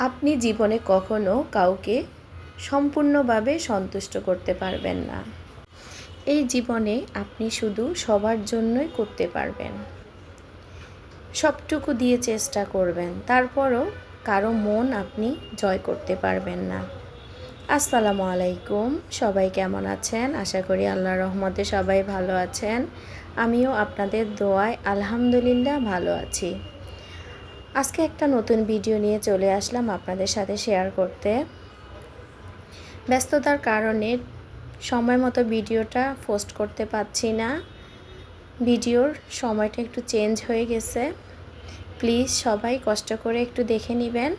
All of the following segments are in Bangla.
আপনি জীবনে কখনো কাউকে সম্পূর্ণভাবে সন্তুষ্ট করতে পারবেন না। এই জীবনে আপনি শুধু সবার জন্যই করতে পারবেন। সবটুকু দিয়ে চেষ্টা করবেন, তারপরও কারও মন আপনি জয় করতে পারবেন না। আসসালামু আলাইকুম, সবাই কেমন আছেন? আশা করি আল্লাহ রহমতে সবাই ভালো আছেন। আমিও আপনাদের দোয়ায় আলহামদুলিল্লাহ ভালো আছি। আজকে একটা নতুন ভিডিও নিয়ে চলে আসলাম আপনাদের সাথে শেয়ার করতে। ব্যস্ততার কারণে সময় মতো ভিডিওটা পোস্ট করতে পারছি না। ভিডিওর সময়টা একটু চেঞ্জ হয়ে গেছে। প্লিজ সবাই কষ্ট করে একটু দেখে নেবেন।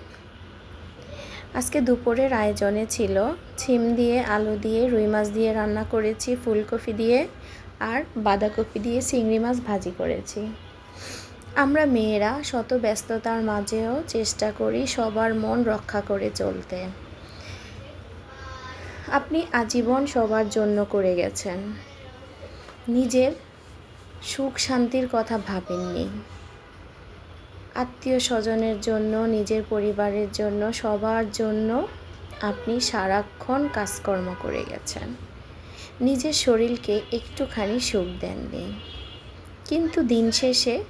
আজকে দুপুরের আয়োজনে ছিল ছিম দিয়ে আলু দিয়ে, রুই মাছ দিয়ে রান্না করেছি, ফুলকপি দিয়ে আর বাঁধাকপি দিয়ে চিংড়ি মাছ ভাজি করেছি। আমরা মেয়েরা শত ব্যস্ততার মাঝেও চেষ্টা করি সবার মন রক্ষা করে চলতে। আপনি আজীবন সবার জন্য করে গেছেন। নিজের সুখ শান্তির কথা ভাবেননি। আত্মীয় স্বজনের জন্য, নিজের পরিবারের জন্য, সবার জন্য আপনি সারাক্ষণ কাজকর্ম করে গেছেন। নিজের শরীরকে একটুখানি সুখ দেননি। কিন্তু দিন শেষে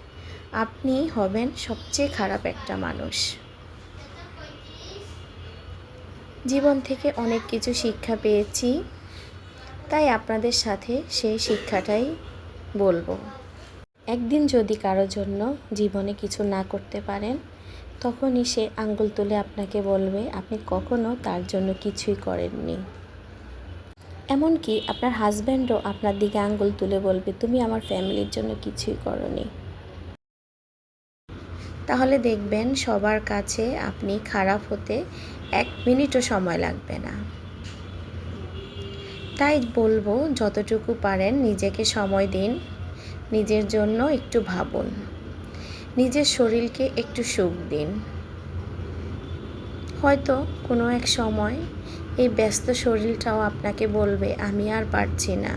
আপনি হবেন সবচেয়ে খারাপ একটা মানুষ। জীবন থেকে অনেক কিছু শিক্ষা পেয়েছি, তাই আপনাদের সাথে সেই শিক্ষাটাই বলব। একদিন যদি কারও জন্য জীবনে কিছু না করতে পারেন, তখনই সে আঙ্গুল তুলে আপনাকে বলবে, আপনি কখনো তার জন্য কিছুই করেননি। এমনকি আপনার হাজব্যান্ডও আপনার দিকে আঙ্গুল তুলে বলবে, তুমি আমার ফ্যামিলির জন্য কিছুই করনি। তাহলে দেখবেন সবার কাছে আপনি খারাপ হতে এক মিনিটও সময় লাগবে না। তাই বলব, যতটুকু পারেন নিজেকে সময় দিন, নিজের জন্য একটু ভাবুন, নিজের শরীরকে একটু সুখ দিন। হয়তো কোনো এক সময় এই ব্যস্ত শরীরটাও আপনাকে বলবে, আমি আর পারছি না,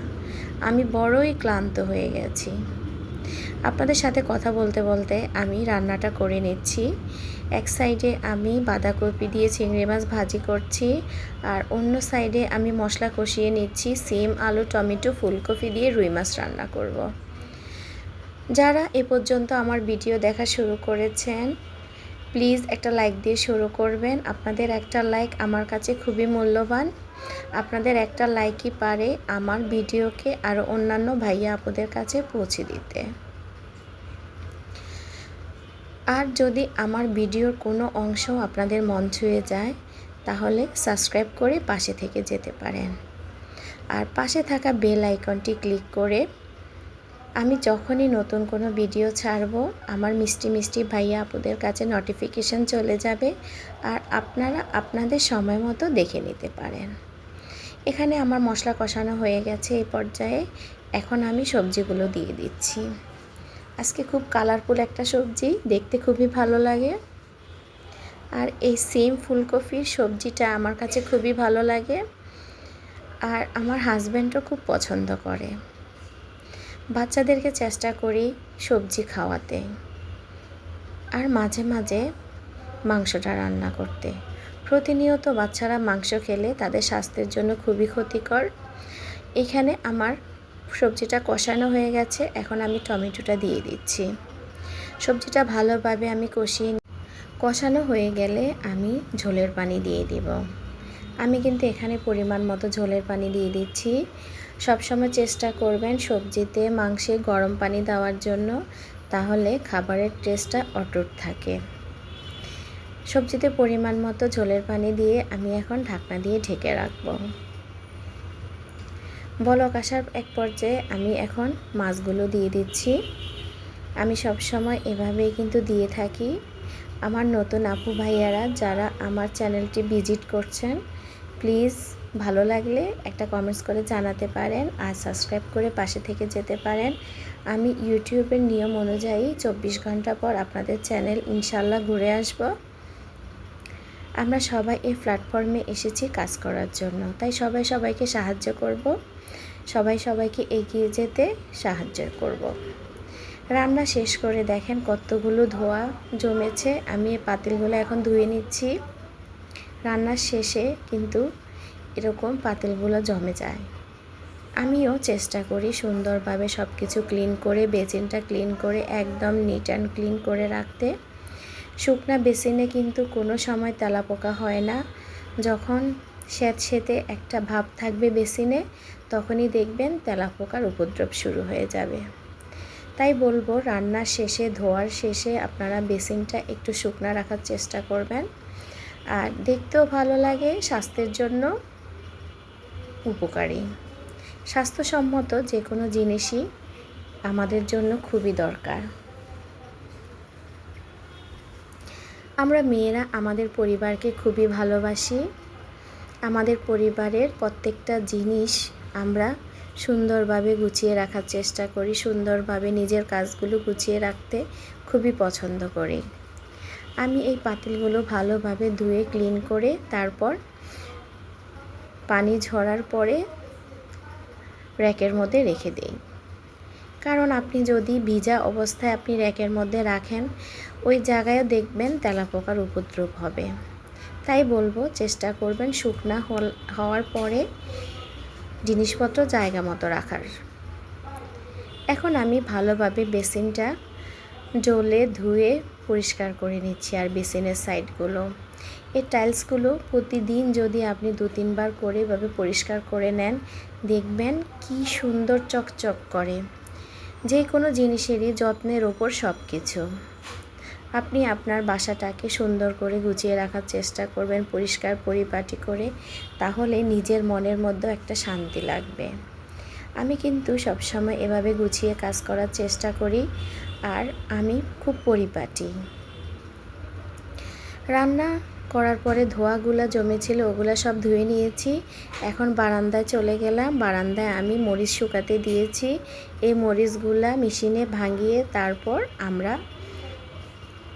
আমি বড়ই ক্লান্ত হয়ে গেছি। আপনাদের সাথে কথা বলতে বলতে আমি রান্নাটা করে নিচ্ছি। এক সাইডে আমি বাঁধাকপি দিয়ে চিংড়ি মাছ ভাজি করছি আর অন্য সাইডে আমি মশলা কষিয়ে নিচ্ছি সিম, আলু, টমেটো, ফুলকপি দিয়ে রুই মাছ রান্না করব। যারা এ পর্যন্ত আমার ভিডিও দেখা শুরু করেছেন, প্লিজ একটা লাইক দিয়ে শুরু করবেন। আপনাদের একটা লাইক আমার কাছে খুবই মূল্যবান। আপনাদের একটা লাইকই পারে আমার ভিডিওকে আরও অন্যান্য ভাইয়া আপুদের কাছে পৌঁছে দিতে। আর যদি আমার ভিডিওর কোনো অংশ আপনাদের মন ছুঁয়ে যায়, তাহলে সাবস্ক্রাইব করে পাশে থেকে যেতে পারেন। আর পাশে থাকা বেল আইকনটি ক্লিক করে আমি যখনই নতুন কোনো ভিডিও ছাড়ব, আমার মিষ্টি মিষ্টি ভাইয়া আপুদের কাছে নোটিফিকেশান চলে যাবে, আর আপনারা আপনাদের সময় মতো দেখে নিতে পারেন। এখানে আমার মশলা কষানো হয়ে গেছে এই পর্যায়ে। এখন আমি সবজিগুলো দিয়ে দিচ্ছি। আজকে খুব কালারফুল একটা সবজি, দেখতে খুবই ভালো লাগে। আর এই সেম ফুলকপির সবজিটা আমার কাছে খুবই ভালো লাগে। আর আমার হাজব্যান্ডও খুব পছন্দ করে। বাচ্চাদেরকে চেষ্টা করি সবজি খাওয়াতে। আর মাঝে মাঝে মাংসটা রান্না করতে। প্রতিনিয়ত বাচ্চারা মাংস খেলে তাদের স্বাস্থ্যের জন্য খুবই ক্ষতিকর। এখানে আমার সবজিটা কষানো হয়ে গেছে, এখন আমি টমেটোটা দিয়ে দিচ্ছি। সবজিটা ভালোভাবে আমি কষিয়ে কষানো হয়ে গেলে আমি ঝোলের পানি দিয়ে দিব। আমি কিন্তু এখানে পরিমাণ মতো ঝোলের পানি দিয়ে দিচ্ছি। সবসময় চেষ্টা করবেন সবজিতে মাংসে গরম পানি দেওয়ার জন্য, তাহলে খাবারের টেস্টটা অটুট থাকে। সবজিতে পরিমাণ মতো ঝোলের পানি দিয়ে আমি এখন ঢাকনা দিয়ে ঢেকে রাখব। বলক আসার এক পর্যায়ে আমি এখন মাছগুলো দিয়ে দিচ্ছি। আমি সব সময় এভাবেই কিন্তু দিয়ে থাকি। আমার নতুন আপু ভাইয়ারা যারা আমার চ্যানেলটি ভিজিট করছেন, প্লিজ ভালো লাগলে একটা কমেন্টস করে জানাতে পারেন আর সাবস্ক্রাইব করে পাশে থেকে যেতে পারেন। আমি ইউটিউবের নিয়ম অনুযায়ী চব্বিশ ঘণ্টা পর আপনাদের চ্যানেল ইনশাল্লাহ ঘুরে আসব। আমরা সবাই এই প্ল্যাটফর্মে এসেছি কাজ করার জন্য। তাই সবাই সবাইকে সাহায্য করব। সবাই সবাইকে এগিয়ে যেতে সাহায্য করব। রান্না শেষ করে দেখেন কতগুলো ধোয়া জমেছে। আমি এই পাতিলগুলো এখন ধুয়ে নিচ্ছি। রান্নার শেষে কিন্তু এরকম পাতিলগুলো জমে যায়। আমিও চেষ্টা করি সুন্দরভাবে সব কিছু ক্লিন করে বেসিনটা ক্লিন করে, একদম নিট অ্যান্ড ক্লিন করে রাখতে। শুকনা বেসিনে কিন্তু কোনো সময় তেলাপোকা হয় না। যখন স্যাঁতসেঁতে একটা ভাব থাকবে বেসিনে, তখনই দেখবেন তেলাপোকার উপদ্রব শুরু হয়ে যাবে। তাই বলব, রান্নার শেষে, ধোয়ার শেষে আপনারা বেসিনটা একটু শুকনা রাখার চেষ্টা করবেন। আর দেখতেও ভালো লাগে, স্বাস্থ্যের জন্য উপকারী। স্বাস্থ্যসম্মত যে কোনো জিনিসই আমাদের জন্য খুবই দরকার। আমরা মেয়েরা আমাদের পরিবারকে খুবই ভালোবাসি। আমাদের পরিবারের প্রত্যেকটা জিনিস আমরা সুন্দরভাবে গুছিয়ে রাখার চেষ্টা করি, সুন্দরভাবে নিজের কাজগুলো গুছিয়ে রাখতে খুবই পছন্দ করি। আমি এই পাতিলগুলো ভালোভাবে ধুয়ে ক্লিন করে তারপর পানি ঝরার পরে র্যাকের মধ্যে রেখে দেই। কারণ আপনি যদি ভিজা অবস্থায় আপনি র্যাকের মধ্যে রাখেন ওই জায়গায়ও দেখবেন তেলাপোকার উপদ্রব হবে। তাই বলব, চেষ্টা করবেন শুকনা হওয়ার পরে জিনিসপত্র জায়গা মতো রাখার। এখন আমি ভালোভাবে বেসিনটা জলে ধুয়ে পরিষ্কার করে নিচ্ছি আর বেসিনের সাইডগুলো। এই টাইলসগুলো প্রতিদিন যদি আপনি দু, তিনবার করে এভাবে পরিষ্কার করে নেন, দেখবেন কি সুন্দর চকচক করে। যে কোনো জিনিসেরই যত্নের ওপর সব কিছু আপনি আপনার বাসাটাকে সুন্দর করে গুছিয়ে রাখার চেষ্টা করবেন, পরিষ্কার পরিপাটি করে, তাহলে নিজের মনের মধ্যে একটা শান্তি লাগবে। আমি কিন্তু সবসময় এভাবে গুছিয়ে কাজ করার চেষ্টা করি আর আমি খুব পরিপাটি। রান্না করার পরে ধোয়াগুলো জমেছিল, ওগুলো সব ধুয়ে নিয়েছি। এখন বারান্দায় চলে গেলাম, বারান্দায় আমি মরিচ শুকাতে দিয়েছি। এই মরিচগুলা মেশিনে ভাঙিয়ে তারপর আমরা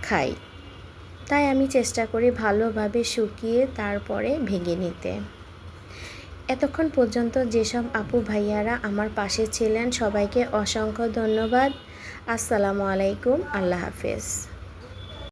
খাই। তাই আমি চেষ্টা করি ভালোভাবে শুকিয়ে তারপরে ভেঙে নিতে। এতক্ষণ পর্যন্ত যেসব আপু ভাইয়ারা আমার পাশে ছিলেন, সবাইকে অসংখ্য ধন্যবাদ। আসসালামু আলাইকুম। আল্লাহ হাফেজ।